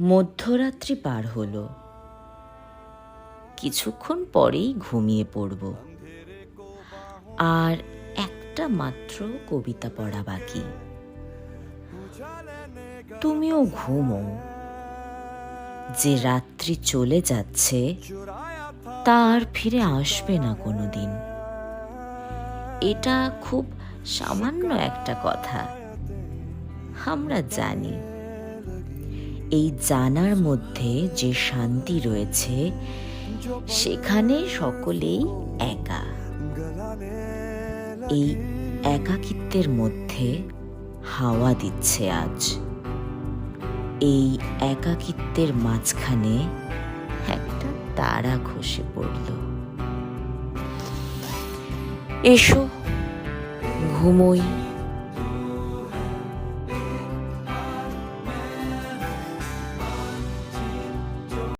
মধ্যরাত্রি পার হলো। কিছুক্ষণ পরেই ঘুমিয়ে পড়ব। আর একটা মাত্র কবিতা পড়া বাকি। তুমিও ঘুমো। যে রাত্রি চলে যাচ্ছে, তার ফিরে আসবে না কোনোদিন। এটা খুব সামান্য একটা কথা। আমরা জানি। এই জানার মধ্যে যে শান্তি রয়েছে, সেখানে সকলেই একা। এই একাকিত্বের মধ্যে হাওয়া দিচ্ছে আজ। এই একাকিত্বের মাঝখানে একটা তারা খসে পড়ল। এসো, ঘুমোই।